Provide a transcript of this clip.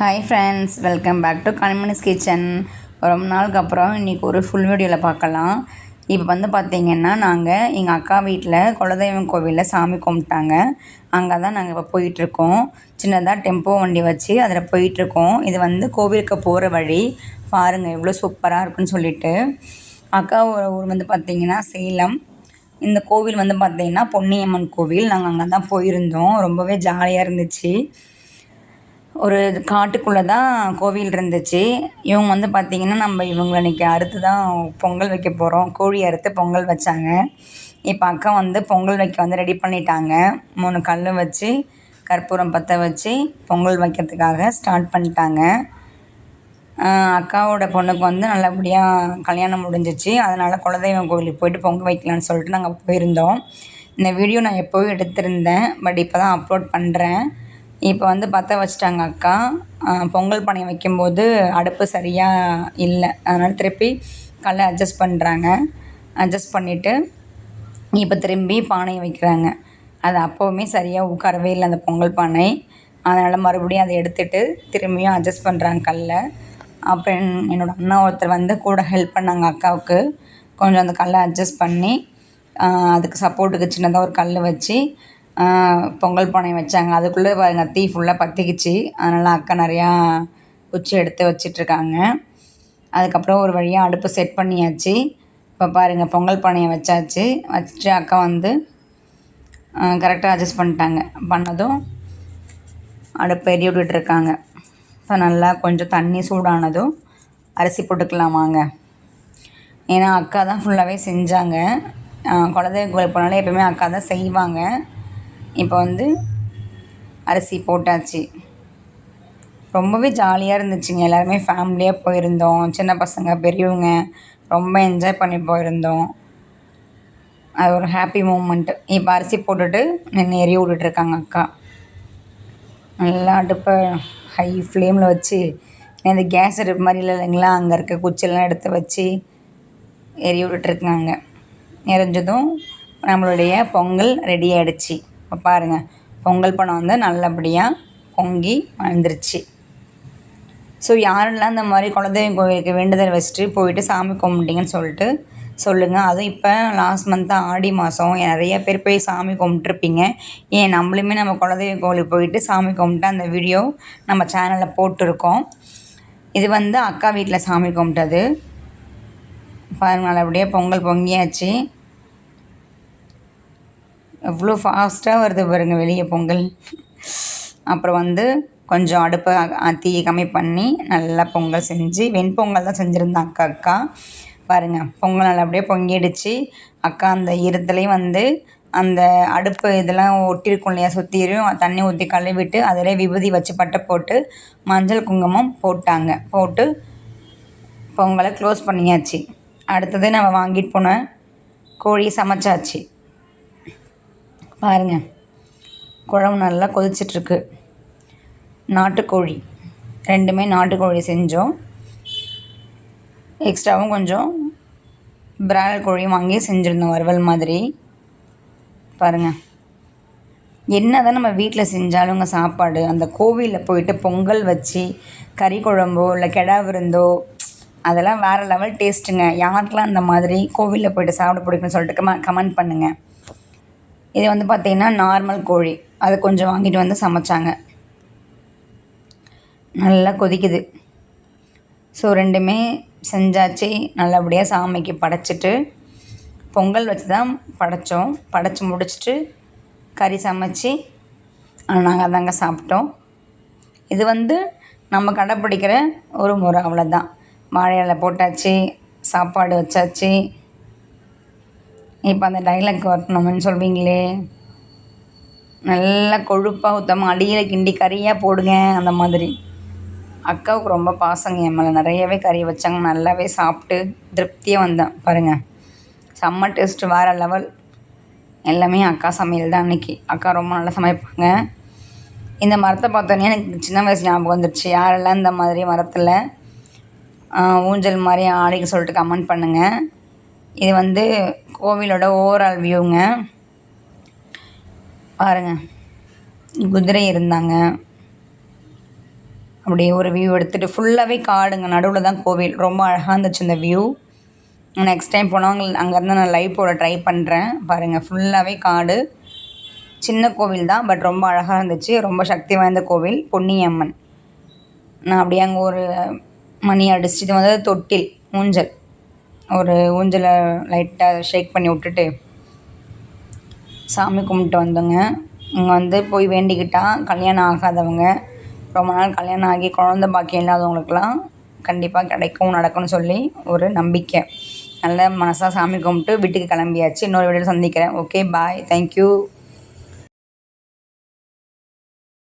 Hi friends welcome back to Kanmani's kitchen ரொம்ப நாளுக்கு அப்புறம் இன்றைக்கி ஒரு ஃபுல் வீடியோவில் பார்க்கலாம். இப்போ வந்து பார்த்திங்கன்னா நாங்கள் எங்கள் அக்கா வீட்டில் குலதெய்வம் கோவிலில் சாமி கும்பிட்டாங்க. அங்கே தான் நாங்கள் இப்போ போயிட்டுருக்கோம். சின்னதாக டெம்போ வண்டி வச்சு அதில் போயிட்டுருக்கோம். இது வந்து கோவிலுக்கு போகிற வழி. பாருங்கள் எவ்வளோ சூப்பராக இருக்குன்னு சொல்லிட்டு. அக்கா ஊர் வந்து பார்த்திங்கன்னா சேலம். இந்த கோவில் வந்து பார்த்திங்கன்னா பொன்னியம்மன் கோவில். நாங்கள் அங்கே தான் போயிருந்தோம். ரொம்பவே ஜாலியாக இருந்துச்சு. ஒரு காட்டுக்குள்ளே தான் கோவில் இருந்துச்சு. இவங்க வந்து பார்த்திங்கன்னா நம்ம இவங்களை இன்றைக்கி அறுத்து தான் பொங்கல் வைக்க போகிறோம் கோழி அறுத்து பொங்கல் வச்சாங்க. இப்போ அக்கா வந்து பொங்கல் வைக்க வந்து ரெடி பண்ணிட்டாங்க. மூணு கல் வச்சு கற்பூரம் பற்ற வச்சு பொங்கல் வைக்கிறதுக்காக ஸ்டார்ட் பண்ணிட்டாங்க. அக்காவோட பொண்ணுக்கு வந்து நல்லபடியாக கல்யாணம் முடிஞ்சிச்சு. அதனால் குலதெய்வம் கோவிலுக்கு போயிட்டு பொங்கல் வைக்கலான்னு சொல்லிட்டு நாங்கள் போயிருந்தோம். இந்த வீடியோ நான் எப்போவும் எடுத்திருந்தேன். பட் இப்போ தான் அப்லோட் பண்ணுறேன் இப்போ வந்து பற்ற வச்சிட்டாங்க அக்கா. பொங்கல் பானை வைக்கும்போது அடுப்பு சரியாக இல்லை. அதனால் திருப்பி கல்லை அட்ஜஸ்ட் பண்ணுறாங்க அட்ஜஸ்ட் பண்ணிவிட்டு இப்போ திரும்பி பானையை வைக்கிறாங்க. அது அப்போவுமே சரியாக உட்காரவே இல்லை அந்த பொங்கல் பானை. அதனால் மறுபடியும் அதை எடுத்துகிட்டு திரும்பியும் அட்ஜஸ்ட் பண்ணுறாங்க கல்லை. அப்புறம் என்னோடய அண்ணா ஒருத்தர் வந்து கூட ஹெல்ப் பண்ணாங்க அக்காவுக்கு. கொஞ்சம் அந்த கல்லை அட்ஜஸ்ட் பண்ணி அதுக்கு சப்போர்ட்டுக்கு சின்னதாக ஒரு கல் வச்சு பொங்கல் பானை வச்சாங்க. அதுக்குள்ளே பாருங்கள் தீ ஃபுல்லாக பற்றிக்கிச்சு அதனால் அக்கா நிறையா குச்சி எடுத்து வச்சிட்ருக்காங்க. அதுக்கப்புறம் ஒரு வழியாக அடுப்பு செட் பண்ணியாச்சு. இப்போ பாருங்கள் பொங்கல் பானையை வச்சாச்சு. வச்சுட்டு அக்கா வந்து கரெக்டாக அட்ஜஸ்ட் பண்ணிட்டாங்க. பண்ணதும் அடுப்பு எரிய விட்டுட்ருக்காங்க. இப்போ நல்லா கொஞ்சம் தண்ணி சூடானதும் அரிசி போட்டுக்கலாமாங்க ஏன்னா அக்கா தான் ஃபுல்லாகவே செஞ்சாங்க. குலதெய்வ கோயில் போனாலே எப்போயுமே அக்கா தான் செய்வாங்க. இப்போ வந்து அரிசி போட்டாச்சு. ரொம்பவே ஜாலியாக இருந்துச்சுங்க. எல்லாருமே ஃபேமிலியாக போயிருந்தோம். சின்ன பசங்க பெரியவங்க ரொம்ப என்ஜாய் பண்ணி போயிருந்தோம். அது ஒரு ஹாப்பி மூமெண்ட்டு இப்போ அரிசி போட்டுட்டு நின்று எரிய விட்டுட்ருக்காங்க அக்கா. நல்லா அடுப்பை ஹை ஃப்ளேமில் வச்சு இந்த கேஸ் அடுப்பு மாதிரி இல்லை இல்லைங்களா? அங்கே இருக்க குச்சிலாம் எடுத்து வச்சு எரிய விட்டுட்ருக்காங்க எரிஞ்சதும் நம்மளுடைய பொங்கல் ரெடி ஆகிடுச்சி இப்போ பாருங்கள் பொங்கல் பணம் வந்து நல்லபடியாக பொங்கி வந்துருச்சு ஸோ யாரெல்லாம் இந்த மாதிரி குலதெய்வம் கோவிலுக்கு வேண்டுதல் வச்சுட்டு போயிட்டு சாமி கும்பிட்டீங்கன்னு சொல்லிட்டு சொல்லுங்கள் அதுவும் இப்போ லாஸ்ட் மந்த் ஆடி மாதம் நிறைய பேர் போய் சாமி கும்பிட்ருப்பீங்க ஏன் நம்மளுமே நம்ம குலதெய்வ கோவிலுக்கு போயிட்டு சாமி கும்பிட்டு அந்த வீடியோ நம்ம சேனலில் போட்டிருக்கோம். இது வந்து அக்கா வீட்டில் சாமி கும்பிட்டது. பாருங்கள் நல்லபடியாக பொங்கல் பொங்கியாச்சு. எவ்வளோ ஃபாஸ்ட்டாக வருது பாருங்கள் வெளியே பொங்கல். அப்புறம் வந்து கொஞ்சம் அடுப்பை தீயை கம்மி பண்ணி நல்லா பொங்கல் செஞ்சு வெண்பொங்கல் தான் செஞ்சுருந்தேன் அக்கா அக்கா. பாருங்கள் பொங்கல் நல்லா அப்படியே பொங்கிடுச்சு. அக்கா அந்த ஈரத்துலேயும் வந்து அந்த அடுப்பு இதெல்லாம் ஒட்டியிருக்கும் இல்லையா சுற்றியும் தண்ணி ஊற்றி கழுவிட்டு அதிலே விபூதி வச்சு பட்டை போட்டு மஞ்சள் குங்குமம் போட்டாங்க. போட்டு பொங்கலை க்ளோஸ் பண்ணியாச்சு. அடுத்தது நம்ம வாங்கிட்டு போன கோழி சமைச்சாச்சு. பாருங்கள் குழம்பு நல்லா கொதிச்சிட்ருக்கு. நாட்டுக்கோழி. ரெண்டுமே நாட்டுக்கோழி செஞ்சோம். எக்ஸ்ட்ராவும் கொஞ்சம் பிராய்லர் கோழியும் வாங்கி செஞ்சுருந்தோம் வறுவல் மாதிரி. பாருங்கள் என்ன தான் நம்ம வீட்டில் செஞ்சாலுங்க சாப்பாடு அந்த கோவிலில் போயிட்டு பொங்கல் வச்சு கறி குழம்போ இல்லை கெடா விருந்தோ அதெல்லாம் வேறு லெவல் டேஸ்ட்டுங்க யாருக்கெலாம் அந்த மாதிரி கோவிலில் போயிட்டு சாப்பிட பிடிக்குன்னு சொல்லிட்டு கம கமெண்ட் பண்ணுங்கள் இது வந்து பார்த்திங்கன்னா நார்மல் கோழி. அதை கொஞ்சம் வாங்கிட்டு வந்து சமைச்சாங்க. நல்லா கொதிக்குது. ஸோ ரெண்டுமே செஞ்சாச்சு. நல்லபடியாக சாமிக்கு படைச்சிட்டு பொங்கல் வச்சு தான் படைத்தோம் படைச்சி முடிச்சுட்டு கறி சமைச்சு நாங்கள் அதாங்க சாப்பிட்டோம். இது வந்து நம்ம கடைப்பிடிக்கிற ஒரு முறை அவ்வளோதான் வாழை இலை போட்டாச்சு சாப்பாடு வச்சாச்சு. இப்போ அந்த டைலாக் வரணும்னு சொல்வீங்களே? நல்லா கொழுப்பாக ஊற்றாமல் அடியில் கிண்டி கறியாக போடுங்க அந்த மாதிரி. அக்காவுக்கு ரொம்ப பாசங்க என் மேலே நிறையவே கறி வச்சாங்க நல்லாவே சாப்பிட்டு திருப்தியாக வந்தேன். பாருங்கள் செம்ம டேஸ்ட்டு வேறு லெவல் எல்லாமே அக்கா சமையல் தான் அன்றைக்கி அக்கா ரொம்ப நல்லா சமைப்பாங்க. இந்த மரத்தை பார்த்தோன்னே எனக்கு சின்ன வயசு ஞாபகம் வந்துடுச்சு யாரெல்லாம் இந்த மாதிரி மரத்தில் ஊஞ்சல் மாதிரி ஆடிக்க சொல்லிட்டு கமெண்ட் பண்ணுங்கள் இது வந்து கோவிலோட ஓவரால் வியூங்க பாருங்கள் குதிரை இருந்தாங்க. அப்படியே ஒரு வியூ எடுத்துகிட்டு ஃபுல்லாகவே காடுங்க. நடுவில் தான் கோவில். ரொம்ப அழகாக இருந்துச்சு இந்த வியூ நெக்ஸ்ட் டைம் போனவங்க அங்கேருந்து நான் லைவ் போட ட்ரை பண்ணுறேன் பாருங்கள் ஃபுல்லாகவே காடு. சின்ன கோவில் தான் பட் ரொம்ப அழகாக இருந்துச்சு. ரொம்ப சக்தி வாய்ந்த கோவில் பொன்னியம்மன். நான் அப்படியே அங்கே ஒரு மணி அடிச்சுட்டு வந்து தொட்டில் ஊஞ்சல். ஒரு ஊஞ்சலை லைட்டாக ஷேக் பண்ணி விட்டுட்டு சாமி கும்பிட்டு வந்தோங்க. இங்கே வந்து போய் வேண்டிக்கிட்டால் கல்யாணம் ஆகாதவங்க. ரொம்ப நாள் கல்யாணம் ஆகி குழந்த பாக்கியம் இல்லாதவங்களுக்கெல்லாம் கண்டிப்பாக கிடைக்கும் நடக்கும்னு சொல்லி ஒரு நம்பிக்கை. நல்ல மனசாக சாமி கும்பிட்டு வீட்டுக்கு கிளம்பியாச்சு. இன்னொரு வீடியோவில் சந்திக்கிறேன். Okay bye thank you